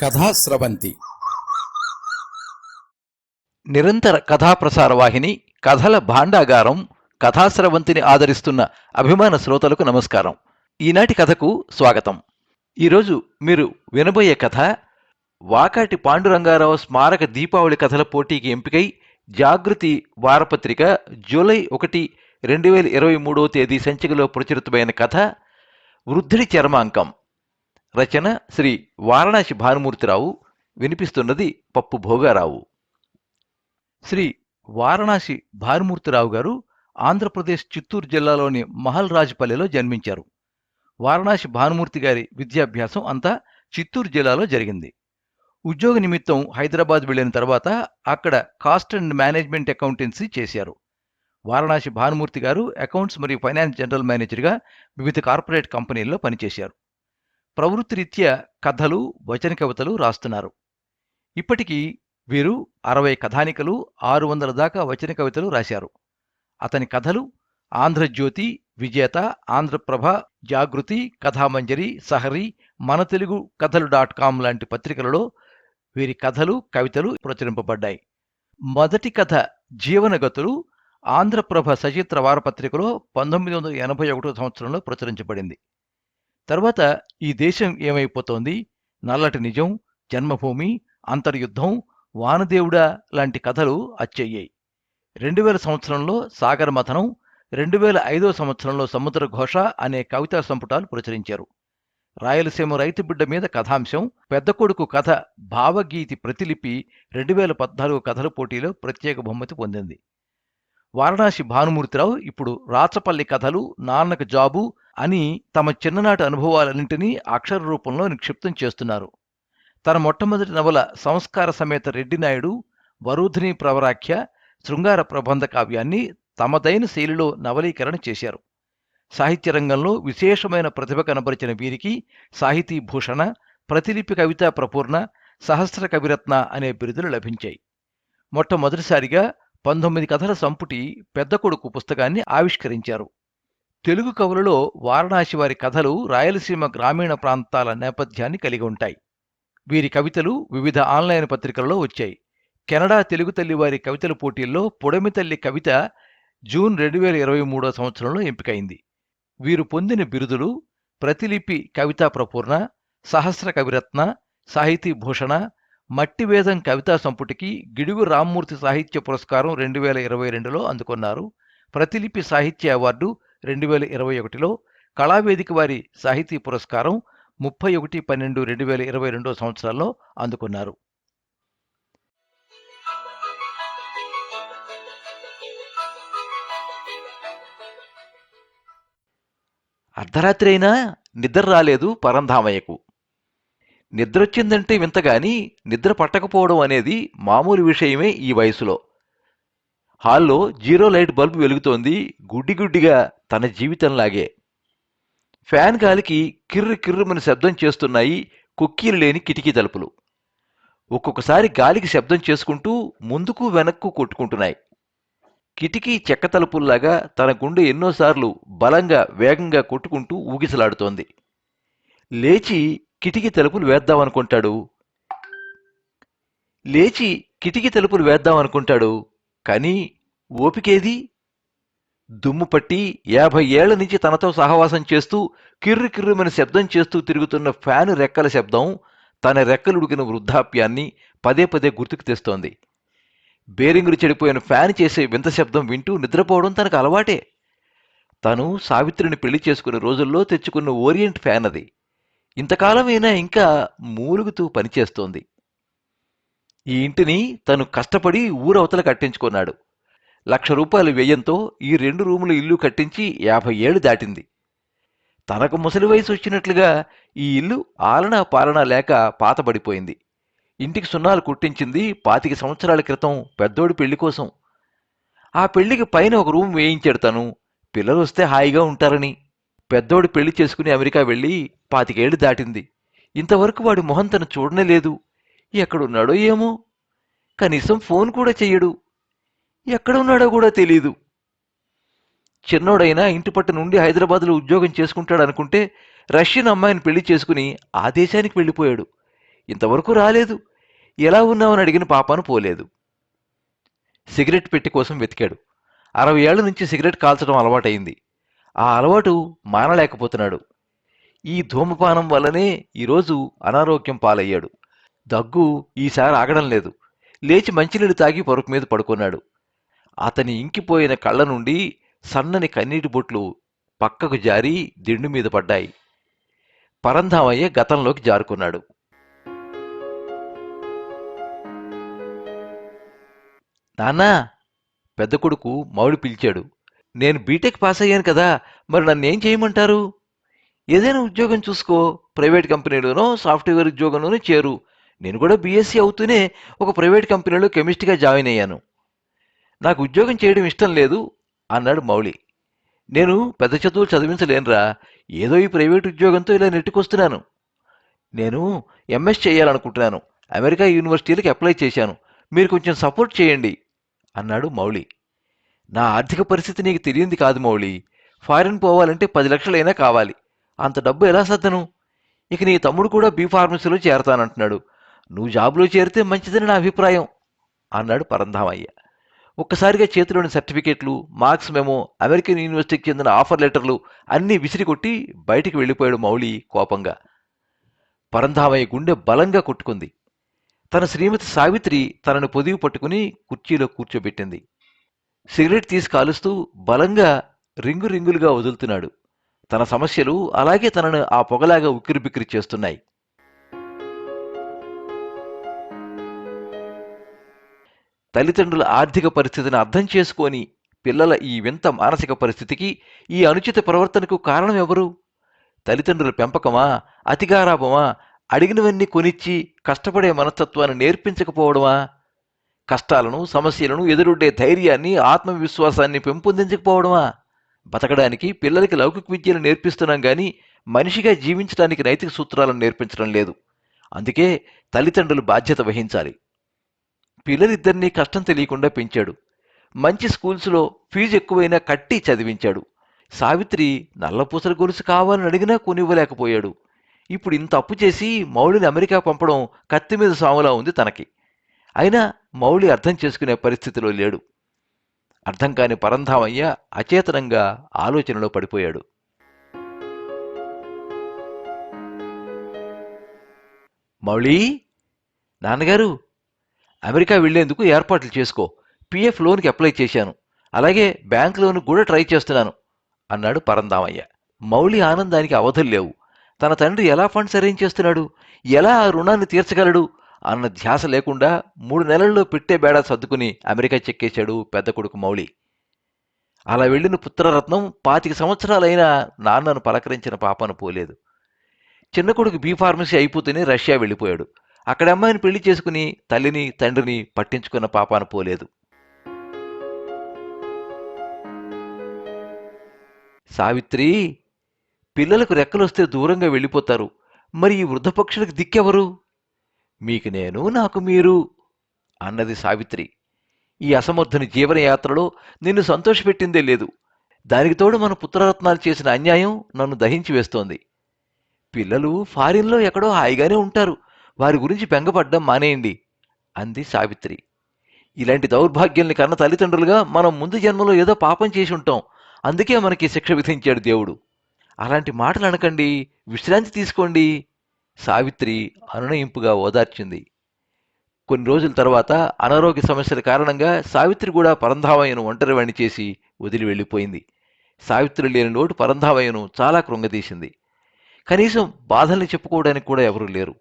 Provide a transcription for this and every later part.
కథాస్రవంతి. నిరంతర కథాప్రసార వాహిని కథల భాండాగారం కథాస్రవంతిని ఆదరిస్తున్న అభిమాన శ్రోతలకు నమస్కారం. ఈనాటి కథకు స్వాగతం. ఈరోజు మీరు వినబోయే కథ వాకాటి పాండురంగారావు స్మారక దీపావళి కథల పోటీకి ఎంపికై జాగృతి వారపత్రిక జూలై ఒకటి రెండు వేల ఇరవై మూడవ తేదీ సంచికలో ప్రచురితమైన కథ వృద్ధుడి చర్మాంకం. రచన శ్రీ వారణాసి భానుమూర్తిరావు వినిపిస్తున్నది పప్పు భోగారావు. శ్రీ వారణాసి భానుమూర్తిరావు గారు ఆంధ్రప్రదేశ్ చిత్తూరు జిల్లాలోని మహల్ రాజపల్లెలో జన్మించారు. వారణాసి భానుమూర్తి గారి విద్యాభ్యాసం అంతా చిత్తూరు జిల్లాలో జరిగింది. ఉద్యోగ నిమిత్తం హైదరాబాద్ వెళ్ళిన తర్వాత అక్కడ కాస్ట్ అండ్ మేనేజ్మెంట్ అకౌంటెన్సీ చేశారు. వారణాసి భానుమూర్తి గారు అకౌంట్స్ మరియు ఫైనాన్స్ జనరల్ మేనేజర్గా వివిధ కార్పొరేట్ కంపెనీల్లో పనిచేశారు. ప్రవృత్తిరీత్యా కథలు వచన కవితలు రాస్తున్నారు. ఇప్పటికీ వీరు అరవై కథానికలు ఆరు వందల దాకా వచన కవితలు రాశారు. అతని కథలు ఆంధ్రజ్యోతి విజేత ఆంధ్రప్రభ జాగృతి కథామంజరి సహరి మన తెలుగు కథలు డాట్ కామ్ లాంటి పత్రికలలో వీరి కథలు కవితలు ప్రచురింపబడ్డాయి. మొదటి కథ జీవనగతులు ఆంధ్రప్రభ సచిత్ర వారపత్రికలో పంతొమ్మిది వందల ఎనభై ఒకటో సంవత్సరంలో ప్రచురించబడింది. తర్వాత ఈ దేశం ఏమైపోతోంది? నల్లటి నిజం జన్మభూమి అంతర్యుద్ధం వానదేవుడా లాంటి కథలు అచ్చయ్యాయి. రెండు వేల సంవత్సరంలో సాగర మథనం రెండు వేల ఐదో సంవత్సరంలో సముద్ర ఘోష అనే కవితా సంపుటాలు ప్రచురించారు. రాయలసీమ రైతు బిడ్డ మీద కథాంశం పెద్ద కొడుకు కథ భావగీతి ప్రతిలిపి రెండు వేల పద్నాలుగు కథల పోటీలో ప్రత్యేక బహుమతి పొందింది. వారణాసి భానుమూర్తిరావు ఇప్పుడు రాచపల్లి కథలు నాన్నకు జాబు అని తమ చిన్ననాటి అనుభవాలన్నింటినీ అక్షర రూపంలో నిక్షిప్తం చేస్తున్నారు. తన మొట్టమొదటి నవల సంస్కార సమేత రెడ్డినాయుడు వరుధిని ప్రవరాఖ్య శృంగార ప్రబంధ కావ్యాన్ని తమదైన శైలిలో నవలీకరణ చేశారు. సాహిత్య రంగంలో విశేషమైన ప్రతిభ కనబరిచిన వీరికి సాహితీ భూషణ ప్రతిలిపి కవితా ప్రపూర్ణ సహస్ర కవిరత్న అనే బిరుదులు లభించాయి. మొట్టమొదటిసారిగా పంతొమ్మిది కథల సంపుటి పెద్ద కొడుకు పుస్తకాన్ని ఆవిష్కరించారు. తెలుగు కవులలో వారణాసి వారి కథలు రాయలసీమ గ్రామీణ ప్రాంతాల నేపథ్యాన్ని కలిగి ఉంటాయి. వీరి కవితలు వివిధ ఆన్లైన్ పత్రికలలో వచ్చాయి. కెనడా తెలుగు తల్లి వారి కవితల పోటీల్లో పొడమి తల్లి కవిత జూన్ రెండు వేల ఇరవై మూడో సంవత్సరంలో ఎంపికైంది. వీరు పొందిన బిరుదులు ప్రతిలిపి కవితా ప్రపూర్ణ సహస్ర కవిరత్న సాహితీ భూషణ మట్టివేదం కవితా సంపుటికి గిడుగు రామ్మూర్తి సాహిత్య పురస్కారం రెండు వేల ఇరవై రెండులో అందుకున్నారు. ప్రతిలిపి సాహిత్య అవార్డు రెండు వేల ఇరవై ఒకటిలో కళావేదిక వారి సాహితీ పురస్కారం ముప్పై ఒకటి పన్నెండు రెండు వేల ఇరవై రెండో సంవత్సరాల్లో అందుకున్నారు. అర్ధరాత్రి అయినా నిద్ర రాలేదు పరంధామయ్యకు. నిద్రొచ్చిందంటే వింతగాని నిద్ర పట్టకపోవడం అనేది మామూలు విషయమే ఈ వయసులో. హాల్లో జీరో లైట్ బల్బు వెలుగుతోంది గుడ్డి గుడ్డిగా తన జీవితంలాగే. ఫ్యాన్ గాలికి కిర్రు కిర్రుమని శబ్దం చేస్తున్నాయి కుక్కీలు లేని కిటికీ తలుపులు. ఒక్కొక్కసారి గాలికి శబ్దం చేసుకుంటూ ముందుకు వెనక్కు కొట్టుకుంటున్నాయి. కిటికీ చెక్క తలుపుల్లాగా తన గుండె ఎన్నోసార్లు బలంగా వేగంగా కొట్టుకుంటూ ఊగిసలాడుతోంది. లేచి కిటికీ తలుపులు వేద్దామనుకుంటాడు. లేచి కిటికీ తలుపులు వేద్దామనుకుంటాడు. కానీ ఓపికేది? దుమ్ము పట్టి యాభై ఏళ్ళ నుంచి తనతో సహవాసం చేస్తూ కిర్రు కిర్రుమని శబ్దం చేస్తూ తిరుగుతున్న ఫ్యాను రెక్కల శబ్దం తన రెక్కలుడికిన వృద్ధాప్యాన్ని పదే పదే గుర్తుకు తెస్తోంది. బేరింగులు చెడిపోయిన ఫ్యాన్ చేసే వింత శబ్దం వింటూ నిద్రపోవడం తనకు అలవాటే. తను సావిత్రిని పెళ్ళి చేసుకునే రోజుల్లో తెచ్చుకున్న ఓరియంట్ ఫ్యాన్ అది. ఇంతకాలమైనా ఇంకా మూలుగుతూ పనిచేస్తోంది. ఈ ఇంటిని తను కష్టపడి ఊరవతల కట్టించుకున్నాడు. లక్ష రూపాయలు వ్యయంతో ఈ రెండు రూముల ఇల్లు కట్టించి యాభై ఏళ్ళు దాటింది. తనకు ముసలి వయసు వచ్చినట్లుగా ఈ ఇల్లు ఆలనా పాలనా లేక పాతబడిపోయింది. ఇంటికి సున్నాలు కుట్టించింది పాతిక సంవత్సరాల క్రితం పెద్దోడి పెళ్ళి కోసం. ఆ పెళ్ళికి పైన ఒక రూమ్ వేయించాడు తను. పిల్లలు వస్తే హాయిగా ఉంటారని. పెద్దోడి పెళ్ళి చేసుకుని అమెరికా వెళ్ళి పాతికేళ్ళు దాటింది. ఇంతవరకు వాడి మొహం తను చూడనే లేదు. ఎక్కడున్నాడో ఏమో. కనీసం ఫోన్ కూడా చెయ్యడు. ఎక్కడున్నాడో కూడా తెలీదు. చిన్నోడైనా ఇంటి పట్టు నుండి హైదరాబాద్లో ఉద్యోగం చేసుకుంటాడు అనుకుంటే రష్యన్ అమ్మాయిని పెళ్ళి చేసుకుని ఆ దేశానికి వెళ్ళిపోయాడు. ఇంతవరకు రాలేదు. ఎలా ఉన్నావని అడిగిన పాపాను పోలేదు. సిగరెట్ పెట్టి కోసం వెతికాడు. అరవై ఏళ్ళ నుంచి సిగరెట్ కాల్చడం అలవాటైంది. ఆ అలవాటు మానలేకపోతున్నాడు. ఈ ధూమపానం వల్లనే ఈరోజు అనారోగ్యం పాలయ్యాడు. దగ్గు ఈసారి ఆగడం లేదు. లేచి మంచినీళ్ళు తాగి పరుపు మీద పడుకున్నాడు. అతని ఇంకిపోయిన కళ్ళ నుండి సన్నని కన్నీటి బొట్లు పక్కకు జారి దిండు మీద పడ్డాయి. పరంధామయ్య గతంలోకి జారుకున్నాడు. నాన్నా! పెద్ద కొడుకు మౌడి పిలిచాడు. నేను బీటెక్ పాస్ అయ్యాను కదా మరి నన్ను ఏం చేయమంటారు? ఏదైనా ఉద్యోగం చూసుకో. ప్రైవేట్ కంపెనీలోనో సాఫ్ట్వేర్ ఉద్యోగంలోనో చేరు. నేను కూడా బీఎస్సీ అవుతూనే ఒక ప్రైవేట్ కంపెనీలో కెమిస్ట్గా జాయిన్ అయ్యాను. నాకు ఉద్యోగం చేయడం ఇష్టం లేదు అన్నాడు మౌళి. నేను పెద్ద చదువులు చదివించలేనురా ఏదో ఈ ప్రైవేట్ ఉద్యోగంతో ఇలా నెట్టుకొస్తున్నాను. నేను ఎంఎస్ చేయాలనుకుంటున్నాను అమెరికా యూనివర్సిటీలకు అప్లై చేశాను మీరు కొంచెం సపోర్ట్ చేయండి అన్నాడు మౌళి. నా ఆర్థిక పరిస్థితి నీకు తెలియంది కాదు మౌళి. ఫారిన్ పోవాలంటే పది లక్షలైనా కావాలి. అంత డబ్బు ఎలా సర్దను? ఇక నీ తమ్ముడు కూడా బీ ఫార్మసీలో చేరతానంటున్నాడు. నువ్వు జాబులో చేరితే మంచిదని నా అభిప్రాయం అన్నాడు పరంధామయ్య. ఒక్కసారిగా చేతిలోని సర్టిఫికేట్లు మార్క్స్ మెమో అమెరికన్ యూనివర్సిటీకి చెందిన ఆఫర్ లెటర్లు అన్నీ విసిరికొట్టి బయటికి వెళ్ళిపోయాడు మౌళి కోపంగా. పరంధామయ్య గుండె బలంగా కొట్టుకుంది. తన శ్రీమతి సావిత్రి తనను పొదివి పట్టుకుని కుర్చీలో కూర్చోబెట్టింది. సిగరెట్ తీసి కాలుస్తూ బలంగా రింగు రింగులుగా వదులుతున్నాడు. తన సమస్యలు అలాగే తనను ఆ పొగలాగా ఉక్కిరిబిక్కిరి చేస్తున్నాయి. తల్లిదండ్రుల ఆర్థిక పరిస్థితిని అర్థం చేసుకొని పిల్లల ఈ వింత మానసిక పరిస్థితికి ఈ అనుచిత ప్రవర్తనకు కారణం ఎవరు తల్లిదండ్రుల పెంపకమా అతిగారాపమా అడిగినవన్నీ కొనిచ్చి కష్టపడే మనస్తత్వాన్ని నేర్పించకపోవడమా? కష్టాలను సమస్యలను ఎదురొడ్డే ధైర్యాన్ని ఆత్మవిశ్వాసాన్ని పెంపొందించకపోవడమా? బతకడానికి పిల్లలకి లౌకిక విద్యను నేర్పిస్తున్నాం కానీ మనిషిగా జీవించడానికి నైతిక సూత్రాలను నేర్పించడం లేదు. అందుకే తల్లిదండ్రులు బాధ్యత వహించాలి. పిల్లలిద్దరినీ కష్టం తెలియకుండా పెంచాడు. మంచి స్కూల్స్లో ఫీజు ఎక్కువైనా కట్టి చదివించాడు. సావిత్రి నల్లపూసల గొలుసు కావాలని అడిగినా కొనివ్వలేకపోయాడు. ఇప్పుడు ఇంత అప్పు చేసి మౌళిని అమెరికా పంపడం కత్తి మీద సాములా ఉంది తనకి. అయినా మౌళి అర్థం చేసుకునే పరిస్థితిలో లేడు. అర్థం కాని పరంధామయ్య అచేతనంగా ఆలోచనలో పడిపోయాడు. మౌళి! నాన్నగారు! అమెరికా వెళ్ళేందుకు ఏర్పాట్లు చేసుకో. పిఎఫ్ లోన్కి అప్లై చేశాను. అలాగే బ్యాంక్ లోన్ కూడా ట్రై చేస్తున్నాను అన్నాడు పరందామయ్య. మౌళి ఆనందానికి అవధులు లేవు. తన తండ్రి ఎలా ఫండ్స్ అరేంజ్ చేస్తున్నాడు? ఎలా ఆ రుణాన్ని తీర్చగలడు? అన్న ధ్యాస లేకుండా మూడు నెలల్లో పెట్టే బేడా సర్దుకుని అమెరికా చెక్కేశాడు పెద్ద కొడుకు మౌళి. అలా వెళ్ళిన పుత్రరత్నం పాతిక సంవత్సరాలైనా నాన్నను పలకరించిన పాపను పోలేదు. చిన్న కొడుకు బీ ఫార్మసీ అయిపోతేనే రష్యా వెళ్ళిపోయాడు. అక్కడ అమ్మాయిని పెళ్ళి చేసుకుని తల్లిని తండ్రిని పట్టించుకున్న పాపాను పోలేదు. సావిత్రి పిల్లలకు రెక్కలొస్తే దూరంగా వెళ్ళిపోతారు. మరి ఈ వృద్ధపక్షులకు దిక్కెవరు? మీకు నేను నాకు మీరు అన్నది సావిత్రి. ఈ అసమర్థుని జీవనయాత్రలో నిన్ను సంతోషపెట్టిందే లేదు. దానికి తోడు మన పుత్రరత్నాలు చేసిన అన్యాయం నన్ను దహించి వేస్తోంది. పిల్లలు ఫారిన్లో ఎక్కడో హాయిగానే ఉంటారు. వారి గురించి బెంగపడ్డం మానేయండి అంది సావిత్రి. ఇలాంటి దౌర్భాగ్యాల్ని కన్న తల్లిదండ్రులుగా మనం ముందు జన్మలో ఏదో పాపం చేసి ఉంటాం అందుకే మనకి శిక్ష విధించాడు దేవుడు. అలాంటి మాటలు అనకండి విశ్రాంతి తీసుకోండి సావిత్రి అనునయింపుగా ఓదార్చింది. కొన్ని రోజుల తర్వాత అనారోగ్య సమస్యల కారణంగా సావిత్రి కూడా పరంధావయ్యను ఒంటరివాణి చేసి వదిలి వెళ్ళిపోయింది. సావిత్రి లేని లోటు పరంధావయ్యను చాలా కృంగదీసింది. కనీసం బాధల్ని చెప్పుకోవడానికి కూడా ఎవరూ లేరు.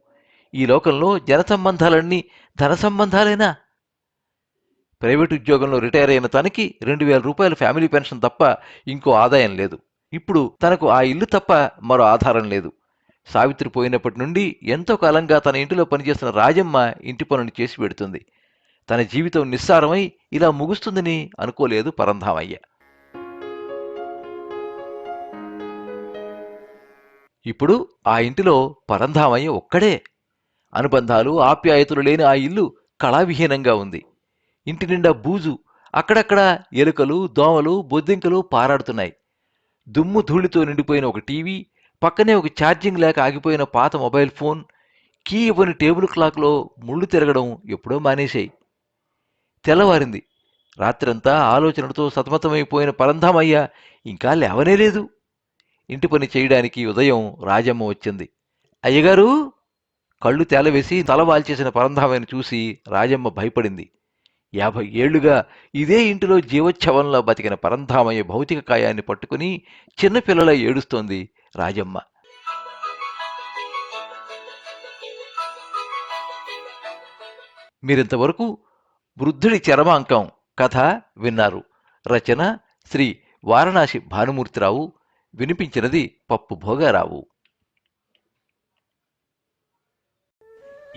ఈ లోకంలో జన సంబంధాలన్నీ ధన సంబంధాలేనా? ప్రైవేట్ ఉద్యోగంలో రిటైర్ అయిన తనకి రెండు వేల రూపాయల ఫ్యామిలీ పెన్షన్ తప్ప ఇంకో ఆదాయం లేదు. ఇప్పుడు తనకు ఆ ఇల్లు తప్ప మరో ఆధారం లేదు. సావిత్రి పోయినప్పటి నుండి ఎంతో కాలంగా తన ఇంటిలో పనిచేస్తున్న రాజమ్మ ఇంటి పనులు చేసి పెడుతుంది. తన జీవితం నిస్సారమై ఇలా ముగుస్తుందని అనుకోలేదు పరంధామయ్య. ఇప్పుడు ఆ ఇంటిలో పరంధామయ్య ఒక్కడే. అనుబంధాలు ఆప్యాయతలు లేని ఆ ఇల్లు కళావిహీనంగా ఉంది. ఇంటి నిండా బూజు అక్కడక్కడ ఎలుకలు దోమలు బొద్దింకలు పారాడుతున్నాయి. దుమ్ము ధూళితో నిండిపోయిన ఒక టీవీ పక్కనే ఒక ఛార్జింగ్ లేక ఆగిపోయిన పాత మొబైల్ ఫోన్ కీ ఇవ్వని టేబుల్ క్లాక్లో ముళ్ళు తిరగడం ఎప్పుడో మానేశాయి. తెల్లవారింది. రాత్రంతా ఆలోచనలతో సతమతమైపోయిన పరంధామయ్య ఇంకా లేవనే లేదు. ఇంటి పని చేయడానికి ఉదయం రాజమ్మ వచ్చింది. అయ్యగారు! కళ్ళు తేలవేసి తలవాల్చేసిన పరంధామని చూసి రాజమ్మ భయపడింది. యాభై ఏళ్ళుగా ఇదే ఇంటిలో జీవోత్సవంలో బతికిన పరంధామయ్య భౌతిక కాయాన్ని పట్టుకుని చిన్నపిల్లల ఏడుస్తోంది రాజమ్మ. మీరింతవరకు వృద్ధుడి చరమాంకం కథ విన్నారు. రచన శ్రీ వారణాసి భానుమూర్తిరావు. వినిపించినది పప్పు భోగారావు.